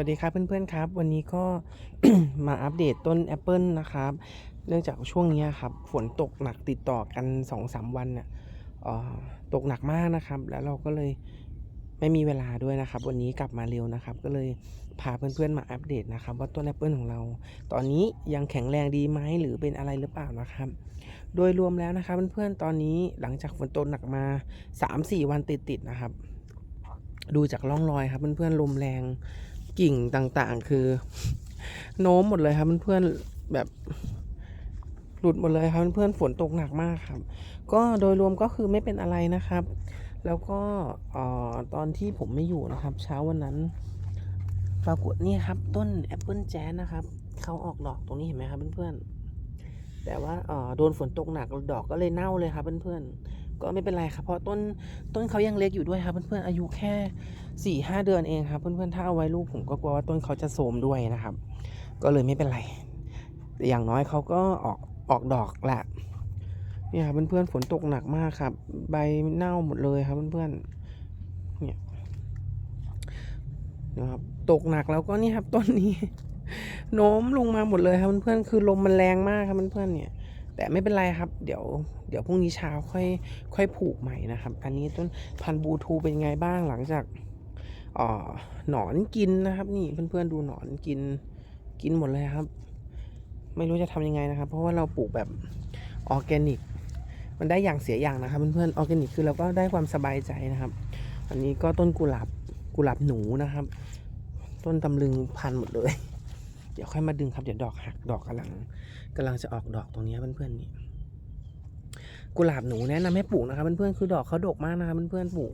วัสดีครับเพื่อนๆครับ วันนี้ก็มาอัปเดตต้นแอปเปิลนะครับ เนื่องจากช่วงนี้ครับ ฝนตกหนักติดต่อกัน2อสวันเนี่ยเอ่อตกหนักมากนะครับ แล้วเราก็เลยไม่มีเวลาด้วยนะครับ วันนี้กลับมาเร็วนะครับ ก็เลยพาเพื่อนๆมาอัปเดตนะครับ ว่าต้นแอปเปิลของเรา ตอนนี้ยังแข็งแรงดีไหมหรือเป็นอะไรหรือเปล่านะครับ โดยรวมแล้วนะครับเพื่อนๆตอนนี้หลังจากฝนตกหนักมา 3-4 วันติดๆนะครับ ดูจากร่องรอยครับเพื่อนๆลมแรง กิ่งต่างๆ คือโน้มหมดเลยครับเพื่อนๆแบบหลุดหมดเลยครับเพื่อนๆฝนตกหนักมากครับ ก็โดยรวมก็คือไม่เป็นอะไรนะครับ แล้วก็อตอนที่ผมไม่อยู่นะครับ เช้าวันนั้นปรากฏนี่ครับต้นแอปเปิลแจ๊สนะครับเขาออกดอกตรงนี้เห็นไหมครับเพื่อนๆแต่ว่าโดนฝนตกหนักดอกก็เลยเน่าเลยครับเพื่อนๆ ก็ไม่เป็นไรครับเพราะต้นต้นเขายังเล็กอยู่ด้วยครับ เพื่อนๆอายุแค่สี่ห้าเดือนเองครับ เพื่อนๆถ้าเอาไว้ลูกผมก็กลัวว่าต้นเขาจะโทมด้วยนะครับ ก็เลยไม่เป็นไรแต่อย่างน้อยเขาก็ออกออกดอกแหละเนี่ยครับเพื่อนๆฝนตกหนักมากครับ ใบเน่าหมดเลยครับเพื่อนๆเนี่ยนะครับตกหนักแล้วก็นี่ครับต้นนี้โน้มลงมาหมดเลยครับเพื่อนๆคือลมมันแรงมากครับเพื่อนๆเนี่ย แต่ไม่เป็นไรครับ เดี๋ยว เดี๋ยวพรุ่งนี้เช้าค่อยค่อยผูกใหม่นะครับ อันนี้ต้นพันบูทูเป็นไงบ้างหลังจากอ่อหนอนกินนะครับนี่เพื่อนๆดูหนอนกินกินหมดเลยครับ ไม่รู้จะทำยังไงนะครับ เพราะว่าเราปลูกแบบออร์แกนิก มันได้อย่างเสียอย่างนะครับเพื่อนๆออร์แกนิกคือเราก็ได้ความสบายใจนะครับ อันนี้ก็ต้นกุหลาบกุหลาบหนูนะครับ ต้นตำลึงพันหมดเลย เดี๋ยวค่อยมาดึงครับเดี๋ยวดอกหักดอกกำลังกำลังจะออกดอกตรงนี้เพื่อนๆนี่ กุหลาบหนูแนะนำให้ปลูกนะครับเพื่อนๆคือดอกเขาดกมากนะครับเพื่อนๆปลูก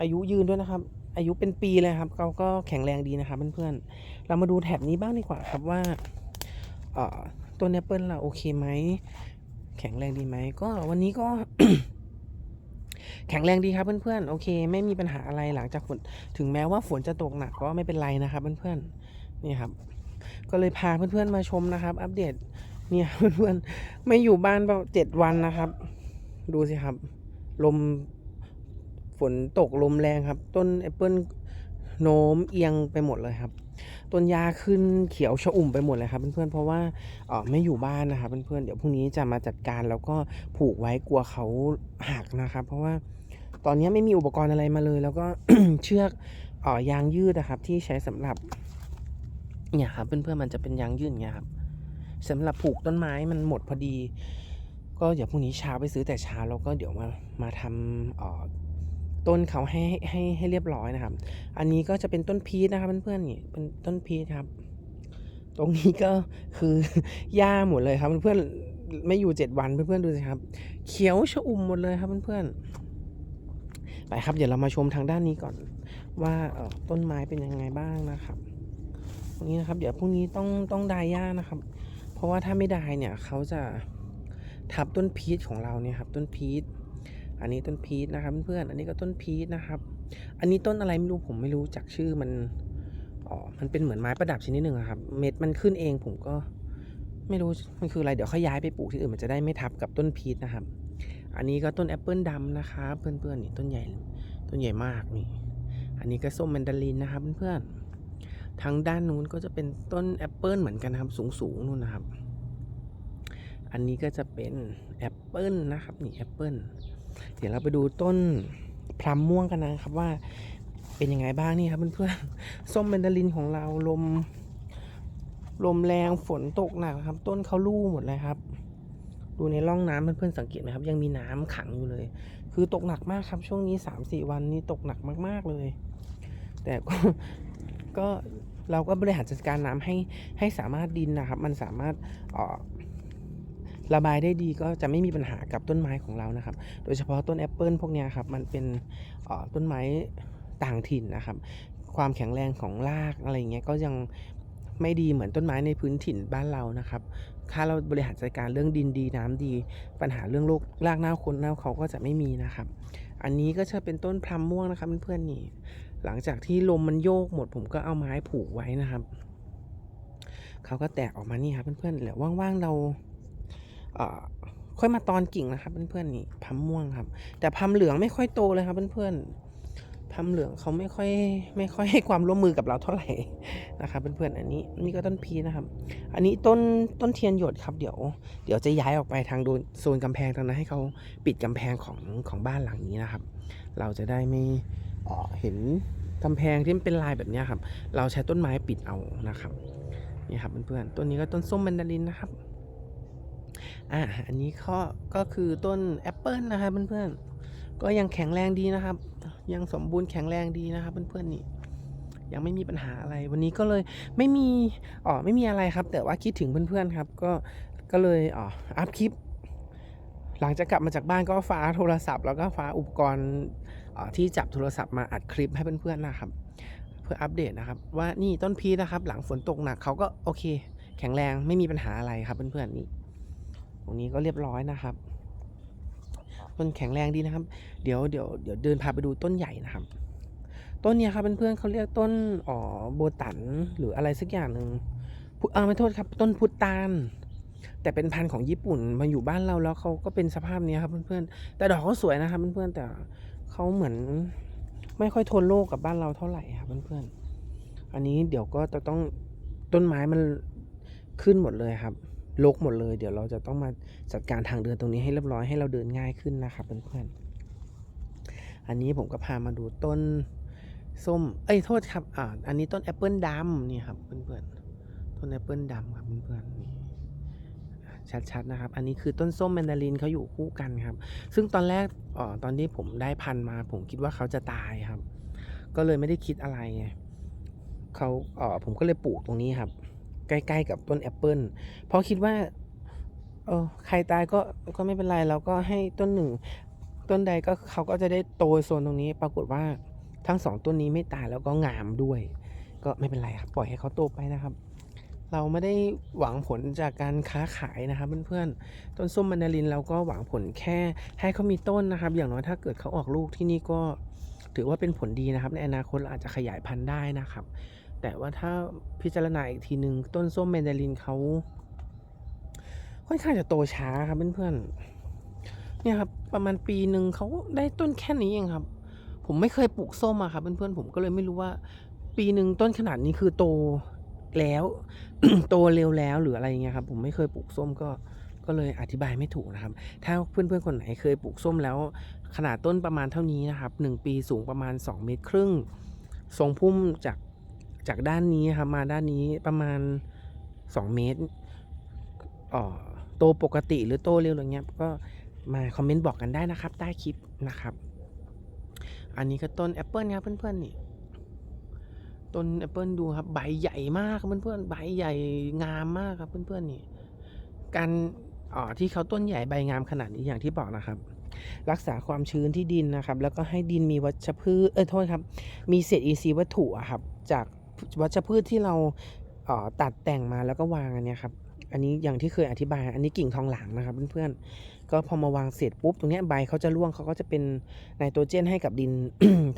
อายุยืนด้วยนะครับ อายุเป็นปีเลยครับเขาก็แข็งแรงดีนะครับเพื่อนๆเรามาดูแถบนี้บ้างดีกว่าครับว่าเอ่อต้นแอปเปิลเราโอเคไหมแข็งแรงดีไหมก็วันนี้ก็ แข็งแรงดีครับเพื่อนๆโอเค ไม่มีปัญหาอะไรหลังจากฝนถึงแม้ว่าฝนจะตกหนักก็ไม่เป็นไรนะครับ เพื่อนๆนี่ครับ ก็เลยพาเพื่อนๆมาชมนะครับ อัปเดตเนี่ยเพื่อนๆไม่อยู่บ้านเจ็ดวันนะครับ ดูสิครับ ลมฝนตกลมแรงครับ ต้นแอปเปิลโน้มเอียงไปหมดเลยครับ ต้นยาขึ้นเขียวชอุ่มไปหมดเลยครับเพื่อนๆเพราะว่าเออไม่อยู่บ้านนะครับเพื่อนๆเดี๋ยวพรุ่งนี้จะมาจัดการแล้วก็ผูกไว้กลัวเขาหักนะครับ เพราะว่าตอนนี้ไม่มีอุปกรณ์อะไรมาเลย แล้วก็เชือกเออยางยืดนะครับ ที่ใช้สำหรับ เนี่ยครับเพื่อนๆมันจะเป็นยางยืดอย่างเงี้ยครับสำหรับผูกต้นไม้มันหมดพอดี ก็เดี๋ยวพรุ่งนี้เช้าไปซื้อแต่เช้าแล้วก็เดี๋ยวมามาทำต้นเขาให้ให้ให้เรียบร้อยนะครับ อันนี้ก็จะเป็นต้นพีชนะครับเพื่อนๆนี่เป็นต้นพีชครับ ตรงนี้ก็คือหญ้าหมดเลยครับเพื่อนๆไม่อยู่เจ็ดวันเพื่อนๆดูสิครับ เขียวชอุ่มหมดเลยครับเพื่อนๆไปครับเดี๋ยวเรามาชมทางด้านนี้ก่อนว่าเออต้นไม้เป็นยังไงบ้างนะครับตรงนี้นะครับ เดี๋ยวพรุ่งนี้ต้องต้องดายหญ้านะครับ เพราะว่าถ้าไม่ดายเนี่ยเขาจะ ทับต้นพีชของเราเนี่ยครับต้นพีชอันนี้ต้นพีชนะครับเพื่อนๆอันนี้ก็ต้นพีชนะครับ อันนี้ต้นอะไรไม่รู้ผมไม่รู้จักชื่อมันอ๋อมันเป็นเหมือนไม้ประดับชนิดหนึ่งอะครับ เม็ดมันขึ้นเองผมก็ไม่รู้มันคืออะไรเดี๋ยวค่อยย้ายไปปลูกที่อื่นมันจะได้ไม่ทับกับต้นพีชนะครับ อันนี้ก็ต้นแอปเปิลดำนะครับเพื่อนๆนี่ต้นใหญ่ต้นใหญ่มากนี่อันนี้ก็ส้มแมนดารินนะครับเพื่อนๆทางด้านนู้นก็จะเป็นต้นแอปเปิลเหมือนกันนะครับสูงๆนู่นนะครับ อันนี้ก็จะเป็นแอปเปิลนะครับนี่แอปเปิลเดี๋ยวเราไปดูต้นพลัมม่วงกันนะครับว่าเป็นยังไงบ้างนี่ครับเพื่อนๆส้มแมนดารินของเราลม ลมแรงฝนตกหนักครับ ต้นเขาลู่หมดเลยครับ ดูในร่องน้ำเพื่อนๆสังเกตไหมครับ ยังมีน้ำขังอยู่เลย คือตกหนักมากครับช่วงนี้สามสี่วันนี้ตกหนักมาก ๆเลย แต่ก็ก็เราก็บริหารจัดการน้ำให้ให้สามารถดินนะครับ มันสามารถเอ่อ ระบายได้ดีก็จะไม่มีปัญหากับต้นไม้ของเรานะครับ โดยเฉพาะต้นแอปเปิลพวกนี้ครับมันเป็นต้นไม้ต่างถิ่นนะครับ ความแข็งแรงของรากอะไรเงี้ยก็ยังไม่ดีเหมือนต้นไม้ในพื้นถิ่นบ้านเรานะครับ ถ้าเราบริหารจัดการเรื่องดินดีน้ำดี ปัญหาเรื่องโรครากเน่าคนเน่าเขาก็จะไม่มีนะครับ อันนี้ก็จะเป็นต้นพลัมม่วงนะครับเพื่อนๆนี่ หลังจากที่ลมมันโยกหมด ผมก็เอาไม้ผูกไว้นะครับ เขาก็แตกออกมานี่ครับเพื่อนๆแล้วว่างๆเรา ค่อยมาตอนกิ่งนะครับเพื่อนๆนี่พัมม่วงครับ แต่พัมเหลืองไม่ค่อยโตเลยครับเพื่อนๆทำเหลืองเขาไม่ค่อยไม่ค่อยให้ความร่วมมือกับเราเท่าไหร่นะครับเพื่อนๆอันนี้นี่ก็ต้นพีนะครับ อันนี้ต้นต้นเทียนหยดครับเดี๋ยว เดี๋ยวจะย้ายออกไปทางโซนกำแพงตรงนั้นให้เขาปิดกำแพงของของบ้านหลังนี้นะครับ เราจะได้ไม่เห็นกำแพงที่มันเป็นลายแบบนี้ครับ เราใช้ต้นไม้ปิดเอานะครับ นี่ครับเพื่อนๆ ต้นนี้ก็ต้นส้มแมนดารินนะครับ อ่าอันนี้ก็ก็คือต้นแอปเปิลนะครับเพื่อนๆก็ยังแข็งแรงดีนะครับ ยังสมบูรณ์แข็งแรงดีนะครับเพื่อนๆนี่ยังไม่มีปัญหาอะไรวันนี้ก็เลยไม่มีอ๋อไม่มีอะไรครับ แต่ว่าคิดถึงเพื่อนๆครับ ก็ก็เลยอ๋ออัพคลิป หลังจากกลับมาจากบ้านก็ฟ้าโทรศัพท์ แล้วก็ฟ้าอุปกรณ์อ่าที่จับโทรศัพท์มาอัดคลิปให้เพื่อนๆนะครับ เพื่ออัปเดตนะครับ ว่านี่ต้นพีนะครับ หลังฝนตกหนักเขาก็โอเค แข็งแรงไม่มีปัญหาอะไรครับเพื่อนๆนี่ ตรงนี้ก็เรียบร้อยนะครับ ต้นแข็งแรงดีนะครับ เดี๋ยวเดี๋ยวเดี๋ยวเดินพาไปดูต้นใหญ่นะครับ ต้นเนี้ยครับเพื่อนๆเขาเรียกต้นอ๋อโบตันหรืออะไรสักอย่างหนึ่งพุเออไม่โทษครับ ต้นพุตานแต่เป็นพันธุ์ของญี่ปุ่นมาอยู่บ้านเราแล้วเขาก็เป็นสภาพนี้ครับเพื่อนๆ แต่ดอกเขาสวยนะครับเพื่อนๆ แต่เขาเหมือนไม่ค่อยทนโลกกับบ้านเราเท่าไหร่ครับเพื่อนๆ อันนี้เดี๋ยวก็จะต้องต้นไม้มันขึ้นหมดเลยครับ ลกหมดเลย เดี๋ยวเราจะต้องมาจัดการทางเดินตรงนี้ให้เรียบร้อยให้เราเดินง่ายขึ้นนะครับเพื่อนๆอันนี้ผมก็พามาดูต้นส้ม เอ้ยโทษครับอ่าอันนี้ต้นแอปเปิลดำนี่ครับเพื่อนๆต้นแอปเปิลดำครับเพื่อนๆนี่ชัดๆนะครับ อันนี้คือต้นส้มแมนดารินเขาอยู่คู่กันครับ ซึ่งตอนแรกอ๋อตอนที่ผมได้พันมา ผมคิดว่าเขาจะตายครับ ก็เลยไม่ได้คิดอะไรไงเขาอ๋อผมก็เลยปลูกตรงนี้ครับ ใกล้ๆกับต้นแอปเปิลเพราะคิดว่าเออใครตายก็ก็ไม่เป็นไรเราก็ให้ต้นหนึ่ง ต้นใดก็เขาก็จะได้โตโซนตรงนี้ ปรากฏว่าทั้งสองต้นนี้ไม่ตายแล้วก็งามด้วย ก็ไม่เป็นไรครับปล่อยให้เขาโตไปนะครับ เราไม่ได้หวังผลจากการค้าขายนะครับเพื่อนๆต้นส้มมันดารินเราก็หวังผลแค่ให้เขามีต้นนะครับ อย่างน้อยถ้าเกิดเขาออกลูกที่นี่ก็ถือว่าเป็นผลดีนะครับ ในอนาคตเราอาจจะขยายพันธุ์ได้นะครับ แต่ว่าถ้าพิจารณาอีกทีหนึ่งต้นส้มแมนดารินเขาค่อนข้างจะโตช้าครับเพื่อนๆเนี่ยครับประมาณปีหนึ่งเขาได้ต้นแค่นี้เองครับ ผมไม่เคยปลูกส้มอะครับเพื่อนๆผมก็เลยไม่รู้ว่า ปีหนึ่งต้นขนาดนี้คือโตแล้ว โตเร็วแล้วหรืออะไรเงี้ยครับ ผมไม่เคยปลูกส้มก็ก็เลยอธิบายไม่ถูกนะครับ ถ้าเพื่อนๆคนไหนเคยปลูกส้มแล้ว ขนาดต้นประมาณเท่านี้นะครับหนึ่งปีสูงประมาณ 2 เมตรครึ่ง ทรงพุ่มจาก จากด้านนี้ครับมาด้านนี้ประมาณ 2 เมตรอ๋อโตปกติหรือโตเร็วอะไรเงี้ยก็มาคอมเมนต์บอกกันได้นะครับ ใต้คลิปนะครับ อันนี้ก็ต้นแอปเปิลครับเพื่อนๆนี่ต้นแอปเปิลดูครับใบใหญ่มากครับเพื่อนๆใบใหญ่งามมากครับเพื่อนๆนี่การอ๋อที่เขาต้นใหญ่ใบงามขนาดนี้อย่างที่บอกนะครับ รักษาความชื้นที่ดินนะครับ แล้วก็ให้ดินมีวัชพืชเอ้ยโทษครับ มีเศษอินทรีย์วัตถุอะครับจาก วัชพืชที่เราเออตัดแต่งมาแล้วก็วางอันนี้ครับอันนี้อย่างที่เคยอธิบาย อันนี้กิ่งทองหลางนะครับเพื่อนๆ ก็พอมาวางเสร็จปุ๊บตรงนี้ใบเขาจะร่วงเขาก็จะเป็นไนโตรเจนให้กับดิน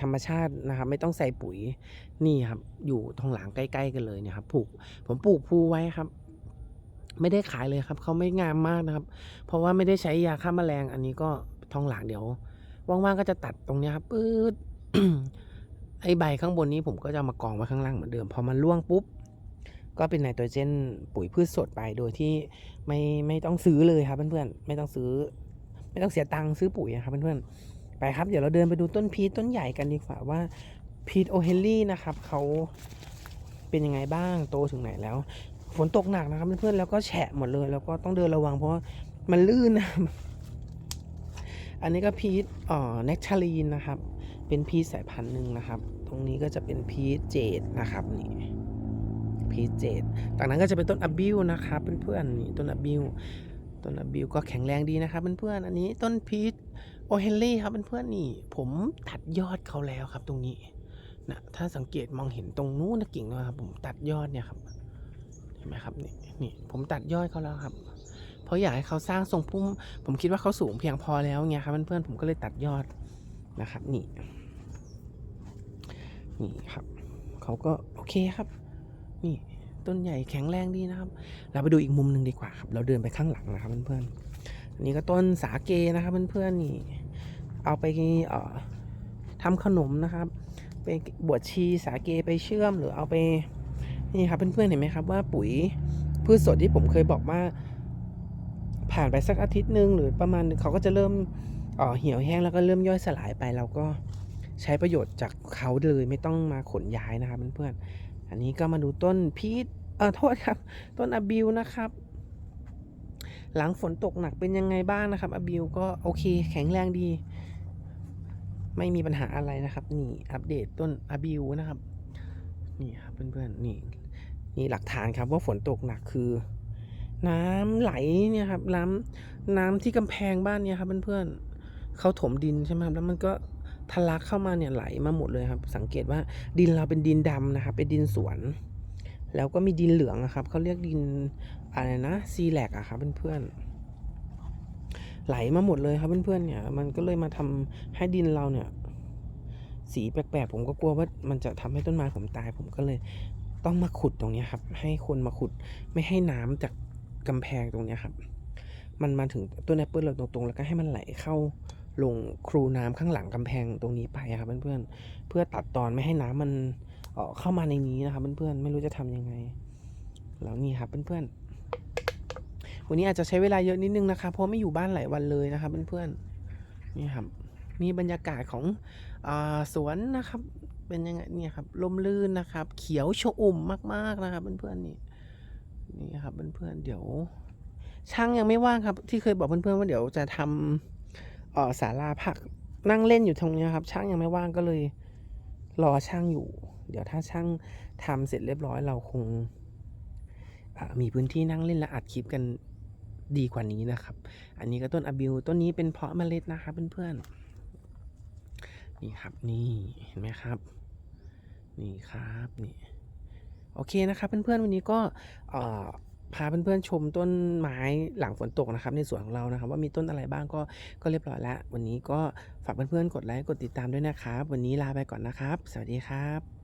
ธรรมชาตินะครับ ไม่ต้องใส่ปุ๋ยนี่ครับ อยู่ทองหลางใกล้ๆกันเลยเนี่ยครับปลูกผมปลูกภูไว้ครับ ไม่ได้ขายเลยครับเขาไม่งามมากนะครับ เพราะว่าไม่ได้ใช้ยาฆ่าแมลง อันนี้ก็ทองหลางเดี๋ยวว่างๆก็จะตัดตรงนี้ครับปื๊ด ไอใบข้างบนนี้ผมก็จะมากองไว้ข้างล่างเหมือนเดิม พอมันร่วงปุ๊บ ก็เป็นไนโตรเจนปุ๋ยพืชสดไปโดยที่ไม่ไม่ต้องซื้อเลยครับเพื่อนๆไม่ต้องซื้อ ไม่ต้องเสียตังค์ซื้อปุ๋ยนะครับเพื่อนๆไปครับเดี๋ยวเราเดินไปดูต้นพีชต้นใหญ่กันดีกว่าว่าพีชโอเฮลลี่นะครับเขาเป็นยังไงบ้างโตถึงไหนแล้ว ฝนตกหนักนะครับเพื่อนๆแล้วก็แฉะหมดเลย แล้วก็ต้องเดินระวังเพราะมันลื่นนะ อันนี้ก็พีชอ่อเนคทารีนนะครับ เป็นพีชสายพันธุ์หนึ่งนะครับ ตรงนี้ก็จะเป็นพีชเจดนะครับนี่พีชเจดจากนั้นก็จะเป็นต้นอะบิวนะครับเพื่อนๆนี่ต้นอะบิวต้นอะบิวก็แข็งแรงดีนะครับเพื่อนๆอันนี้ต้นพีชโอเฮนรี่ครับเพื่อนๆนี่ ผมตัดยอดเขาแล้วครับตรงนี้นะถ้าสังเกตมองเห็นตรงนู้นนะกิ่งนะครับผมตัดยอดเนี่ยครับเห็นไหมครับนี่นี่ผมตัดยอดเขาแล้วครับ ราะอยากให้เขาสร้างทรงพุ่ม ผมคิดว่าเขาสูงเพียงพอแล้วไงครับเพื่อนๆผมก็เลยตัดยอดนะครับ นี่นี่ครับเขาก็โอเคครับ นี่ต้นใหญ่แข็งแรงดีนะครับ เราไปดูอีกมุมหนึ่งดีกว่าครับ เราเดินไปข้างหลังนะครับเพื่อนๆอันนี้ก็ต้นสาเกนะครับเพื่อนๆนี่ เอาไปเอ่อทำขนมนะครับ ไปบวชชีสาเกไปเชื่อมหรือเอาไปนี่ครับเพื่อนๆเห็นไหมครับว่าปุ๋ยพืชสดที่ผมเคยบอกว่า ผ่านไปสักอาทิตย์หนึ่งหรือประมาณหนึ่งเขาก็จะเริ่มเออเหี่ยวแห้งแล้วก็เริ่มย่อยสลายไปเราก็ใช้ประโยชน์จากเขาเลยไม่ต้องมาขนย้ายนะครับเพื่อนๆอันนี้ก็มาดูต้นพีชเออโทษครับ ต้นอบิวนะครับ หลังฝนตกหนักเป็นยังไงบ้างนะครับอบิวก็โอเค แข็งแรงดี ไม่มีปัญหาอะไรนะครับ นี่อัปเดตต้นอบิวนะครับ นี่ครับเพื่อนๆนี่นี่หลักฐานครับว่าฝนตกหนักคือ น้ำไหลเนี่ยครับน้ำน้ำที่กำแพงบ้านเนี่ยครับเพื่อนๆเขาถมดินใช่ไหมครับแล้วมันก็ทะลักเข้ามาเนี่ยไหลมาหมดเลยครับ สังเกตว่าดินเราเป็นดินดำนะครับ เป็นดินสวน แล้วก็มีดินเหลืองอะครับเขาเรียกดินอะไรนะซีแลกอะครับเพื่อนๆไหลมาหมดเลยครับเพื่อนๆเนี่ย มันก็เลยมาทำให้ดินเราเนี่ย สีแปลกๆผมก็กลัวว่ามันจะทำให้ต้นไม้ผมตายผมก็เลยต้องมาขุดตรงนี้ครับ ให้คนมาขุดไม่ให้น้ำจาก กำแพงตรงนี้ครับ มันมาถึงต้นแอปเปิลเราตรงๆ แล้วก็ให้มันไหลเข้าลงครูน้ำข้างหลังกำแพงตรงนี้ไปอะครับเพื่อนๆ เพื่อตัดตอนไม่ให้น้ำมันเออเข้ามาในนี้นะครับเพื่อนๆ ไม่รู้จะทำยังไง แล้วนี่ครับเพื่อนๆ วันนี้อาจจะใช้เวลาเยอะนิดนึงนะครับเพราะไม่อยู่บ้านหลายวันเลยนะครับเพื่อนๆ นี่ครับนี่บรรยากาศของอสวนนะครับ เป็นยังไงเนี่ยครับลมลื่นนะครับ เขียวชอุ่มมากๆนะครับเพื่อนๆนี่ นี่ครับเพื่อนๆเดี๋ยว ช่างยังไม่ว่างครับ ที่เคยบอกเพื่อนๆว่าเดี๋ยวจะทำเอ่อศาลาผักนั่งเล่นอยู่ตรงนี้ครับ ช่างยังไม่ว่างก็เลย รอช่างอยู่ เดี๋ยวถ้าช่างทำเสร็จเรียบร้อยเราคงอ่ามีพื้นที่นั่งเล่นและอัดคลิปกันดีกว่านี้นะครับ อันนี้ก็ต้นอบิวต้นนี้เป็นเพาะเมล็ดนะครับเพื่อนๆนี่ครับนี่เห็นไหมครับ นี่ครับนี่ โอเคนะครับเพื่อนๆวันนี้ก็พาเพื่อนๆชมต้นไม้หลังฝนตกนะครับ ในสวนของเรานะครับ ว่ามีต้นอะไรบ้างก็ก็เรียบร้อยแล้ว วันนี้ก็ฝากเพื่อนๆกดไลค์กดติดตามด้วยนะครับ วันนี้ลาไปก่อนนะครับ สวัสดีครับ